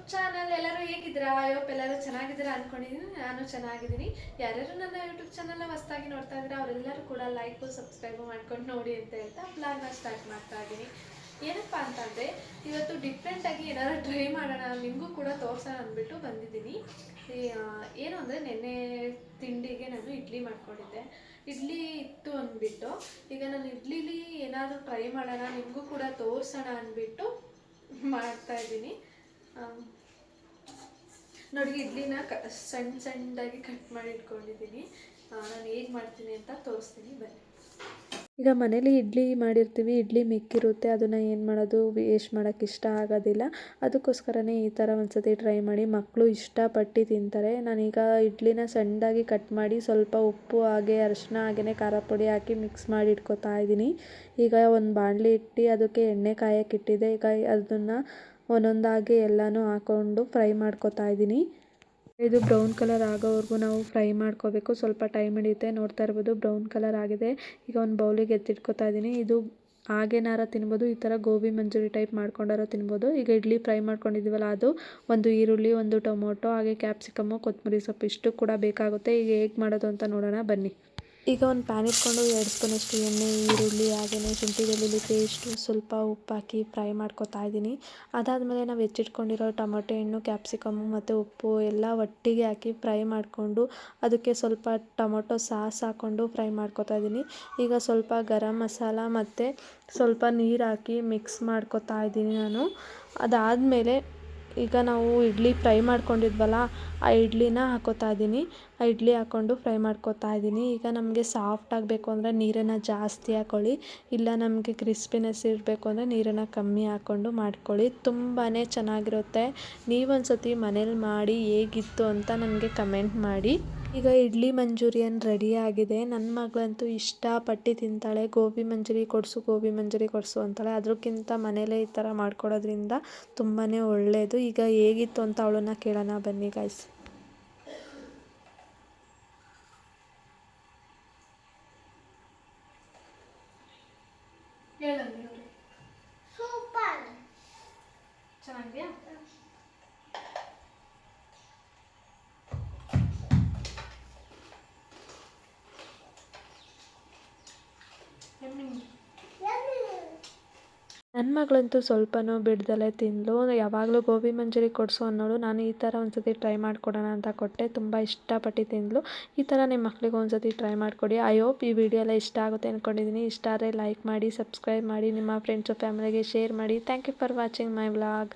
YouTube channel ಎಲ್ಲರೂ ಹೇಗಿದ್ದೀರಾ? ಅಯ್ಯೋಪ್ ಎಲ್ಲರೂ ಚೆನ್ನಾಗಿದ್ದೀರಾ ಅನ್ಕೊಂಡಿದ್ದೀನಿ ನಾನು ಚೆನ್ನಾಗಿದ್ದೀನಿ. ಯಾರ್ಯಾರು ನನ್ನ ಯೂಟ್ಯೂಬ್ ಚಾನಲ್ನ ಹೊಸ್ದಾಗಿ ನೋಡ್ತಾ ಇದ್ದೀರಾ, ಅವರೆಲ್ಲರೂ ಕೂಡ ಲೈಕು ಸಬ್ಸ್ಕ್ರೈಬು ಮಾಡ್ಕೊಂಡು ನೋಡಿ ಅಂತ ಹೇಳ್ತಾ ಪ್ಲಾನ್ನ ಸ್ಟಾರ್ಟ್ ಮಾಡ್ತಾ ಇದ್ದೀನಿ. ಏನಪ್ಪ ಅಂತಂದರೆ, ಇವತ್ತು ಡಿಫ್ರೆಂಟಾಗಿ ಏನಾದ್ರು ಟ್ರೈ ಮಾಡೋಣ ನಿಮಗೂ ಕೂಡ ತೋರ್ಸೋಣ ಅಂದ್ಬಿಟ್ಟು ಬಂದಿದ್ದೀನಿ. ಏನು ಅಂದರೆ ನೆನ್ನೆ ತಿಂಡಿಗೆ ನಾನು ಇಡ್ಲಿ ಮಾಡ್ಕೊಂಡಿದ್ದೆ. ಇಡ್ಲಿ ಇತ್ತು ಅಂದ್ಬಿಟ್ಟು, ಈಗ ನಾನು ಇಡ್ಲಿಲಿ ಏನಾದರೂ ಟ್ರೈ ಮಾಡೋಣ, ನಿಮಗೂ ಕೂಡ ತೋರ್ಸೋಣ ಅಂದ್ಬಿಟ್ಟು ಮಾಡ್ತಾ ಇದ್ದೀನಿ. ನೋಡಿ, ಇಡ್ಲಿನ ಕ, ಸಣ್ಣ ಸಣ್ಣದಾಗಿ ಕಟ್ ಮಾಡಿ ಇಟ್ಕೊಂಡಿದ್ದೀನಿ. ನಾನು ಹೇಗೆ ಮಾಡ್ತೀನಿ ಅಂತ ತೋರಿಸ್ತೀನಿ, ಬನ್ನಿ. ಈಗ ಮನೇಲಿ ಇಡ್ಲಿ ಮಾಡಿರ್ತೀವಿ, ಇಡ್ಲಿ ಮಿಕ್ಕಿರುತ್ತೆ, ಅದನ್ನು ಏನು ಮಾಡೋದು, ವೇಸ್ಟ್ ಮಾಡೋಕ್ಕೆ ಇಷ್ಟ ಆಗೋದಿಲ್ಲ. ಅದಕ್ಕೋಸ್ಕರನೇ ಈ ಥರ ಒಂದ್ಸತಿ ಟ್ರೈ ಮಾಡಿ. ಮಕ್ಕಳು ಇಷ್ಟಪಟ್ಟು ತಿಂತಾರೆ. ನಾನೀಗ ಇಡ್ಲಿನ ಸಣ್ಣದಾಗಿ ಕಟ್ ಮಾಡಿ ಸ್ವಲ್ಪ ಉಪ್ಪು ಹಾಗೆ, ಅರಿಶಿನ ಹಾಗೆಯೇ ಖಾರ ಪುಡಿ ಹಾಕಿ ಮಿಕ್ಸ್ ಮಾಡಿ ಇಟ್ಕೊತಾ ಇದ್ದೀನಿ. ಈಗ ಒಂದು ಬಾಣಲಿ ಇಟ್ಟು ಅದಕ್ಕೆ ಎಣ್ಣೆ ಕಾಯಕ್ಕಿಟ್ಟಿದೆ ಈಗ ಅದನ್ನು ಒಂದೊಂದಾಗಿ ಎಲ್ಲನೂ ಹಾಕ್ಕೊಂಡು ಫ್ರೈ ಮಾಡ್ಕೊತಾ ಇದ್ದೀನಿ. ಇದು ಬ್ರೌನ್ ಕಲರ್ ಆಗೋವರೆಗೂ ನಾವು ಫ್ರೈ ಮಾಡ್ಕೋಬೇಕು. ಸ್ವಲ್ಪ ಟೈಮ್ ಹಿಡಿಯುತ್ತೆ. ನೋಡ್ತಾ ಇರ್ಬೋದು ಬ್ರೌನ್ ಕಲರ್ ಆಗಿದೆ. ಈಗ ಒಂದು ಬೌಲಿಗೆ ಎತ್ತಿಟ್ಕೊತಾ ಇದ್ದೀನಿ. ಇದು ಹಾಗೇನಾರ ತಿನ್ಬೋದು. ಈ ಥರ ಗೋಬಿ ಮಂಚೂರಿ ಟೈಪ್ ಮಾಡ್ಕೊಂಡಾರ ತಿನ್ಬೋದು. ಈಗ ಇಡ್ಲಿ ಫ್ರೈ ಮಾಡ್ಕೊಂಡಿದ್ದೀವಲ್ಲ, ಅದು ಒಂದು ಈರುಳ್ಳಿ, ಒಂದು ಟೊಮೊಟೊ, ಹಾಗೆ ಕ್ಯಾಪ್ಸಿಕಮ್ಮು ಕೊತ್ತಂಬರಿ ಸೊಪ್ಪು ಇಷ್ಟು ಕೂಡ ಬೇಕಾಗುತ್ತೆ. ಈಗ ಹೇಗೆ ಮಾಡೋದು ಅಂತ ನೋಡೋಣ. ಬನ್ನಿ. ಈಗ ಒಂದು ಪ್ಯಾನ್ ಇಟ್ಕೊಂಡು ಎರಡು ಸ್ಪೂನಷ್ಟು ಎಣ್ಣೆ, ಈರುಳ್ಳಿ, ಹಾಗೆಯೇ ಶುಂಠಿ, ಬೆಳ್ಳುಳ್ಳಿ ಪೇಸ್ಟು ಸ್ವಲ್ಪ ಉಪ್ಪು ಹಾಕಿ ಫ್ರೈ ಮಾಡ್ಕೊತಾ ಇದ್ದೀನಿ. ಅದಾದಮೇಲೆ ನಾವು ಹೆಚ್ಚಿಟ್ಕೊಂಡಿರೋ ಟೊಮೊಟೊ ಹಣ್ಣು ಕ್ಯಾಪ್ಸಿಕಮ್ಮು ಮತ್ತು ಉಪ್ಪು ಎಲ್ಲ ಒಟ್ಟಿಗೆ ಹಾಕಿ ಫ್ರೈ ಮಾಡಿಕೊಂಡು ಅದಕ್ಕೆ ಸ್ವಲ್ಪ ಟೊಮೊಟೊ ಸಾಸ್ ಹಾಕ್ಕೊಂಡು ಫ್ರೈ ಮಾಡ್ಕೊತಾ ಇದ್ದೀನಿ. ಈಗ ಸ್ವಲ್ಪ ಗರಂ ಮಸಾಲ ಮತ್ತು ಸ್ವಲ್ಪ ನೀರು ಹಾಕಿ ಮಿಕ್ಸ್ ಮಾಡ್ಕೊತಾ ಇದ್ದೀನಿ ನಾನು. ಅದಾದಮೇಲೆ ಈಗ ನಾವು ಇಡ್ಲಿ ಫ್ರೈ ಮಾಡ್ಕೊಂಡಿದ್ವಲ್ಲ, ಆ ಇಡ್ಲಿನ ಹಾಕೋತಾ ಇದ್ದೀನಿ ಆ ಇಡ್ಲಿ ಹಾಕ್ಕೊಂಡು ಫ್ರೈ ಮಾಡ್ಕೊತಾ ಇದ್ದೀನಿ ಈಗ ನಮಗೆ ಸಾಫ್ಟ್ ಆಗಬೇಕು ಅಂದರೆ ನೀರನ್ನು ಜಾಸ್ತಿ ಹಾಕ್ಕೊಳ್ಳಿ ಇಲ್ಲ ನಮಗೆ ಕ್ರಿಸ್ಪಿನೆಸ್ ಇರಬೇಕು ಅಂದರೆ ನೀರನ್ನು ಕಮ್ಮಿ ಹಾಕ್ಕೊಂಡು ಮಾಡ್ಕೊಳ್ಳಿ. ತುಂಬಾ ಚೆನ್ನಾಗಿರುತ್ತೆ. ನೀವೊಂದು ಸತಿ ಮನೇಲಿ ಮಾಡಿ ಹೇಗಿತ್ತು ಅಂತ ನನಗೆ ಕಮೆಂಟ್ ಮಾಡಿ. ಈಗ ಇಡ್ಲಿ ಮಂಚೂರಿಯನ್ ರೆಡಿ ಆಗಿದೆ. ನನ್ನ ಮಗಳಂತೂ ಇಷ್ಟಪಟ್ಟು ತಿಂತಾಳೆ. ಗೋಬಿ ಮಂಚೂರಿ ಕೊಡಿಸು ಗೋಬಿ ಮಂಚೂರಿ ಕೊಡಿಸು ಅಂತಾಳೆ. ಅದಕ್ಕಿಂತ ಮನೆಯಲ್ಲೇ ಈ ಥರ ಮಾಡ್ಕೊಡೋದ್ರಿಂದ ತುಂಬಾ ಒಳ್ಳೆಯದು ಈಗ ಹೇಗಿತ್ತು ಅಂತ ಅವಳನ್ನ ಕೇಳೋಣ. ಬನ್ನಿ ಗಾಯ್ಸ್ ಸೂಪರ್. ಚೆನ್ನಾಗಿದೆಯಾ? ನನ್ನ ಮಗಳಂತೂ ಸ್ವಲ್ಪನೂ ಬಿಡ್ದಲೇ ತಿಂದಳು ಯಾವಾಗಲೂ ಗೋಬಿ ಮಂಚೂರಿ ಕೊಡಿಸು ಅನ್ನೋಳು ನಾನು ಈ ಥರ ಒಂದು ಸತಿ ಟ್ರೈ ಮಾಡಿಕೊಡೋಣ ಅಂತ ಕೊಟ್ಟೆ. ತುಂಬ ಇಷ್ಟಪಟ್ಟು ತಿಂದಳು ಈ ಥರ ನಿಮ್ಮ ಮಕ್ಳಿಗೆ ಒಂದು ಸತಿ ಟ್ರೈ ಮಾಡಿಕೊಡಿ. ಐ ಹೋಪ್ ಈ ವಿಡಿಯೋ ಎಲ್ಲ ಇಷ್ಟ ಆಗುತ್ತೆ ಅಂದ್ಕೊಂಡಿದ್ದೀನಿ ಇಷ್ಟ ಆದರೆ ಲೈಕ್ ಮಾಡಿ, ಸಬ್ಸ್ಕ್ರೈಬ್ ಮಾಡಿ, ನಿಮ್ಮ ಫ್ರೆಂಡ್ಸು ಫ್ಯಾಮಿಲಿಗೆ ಶೇರ್ ಮಾಡಿ. Thank you for watching my vlog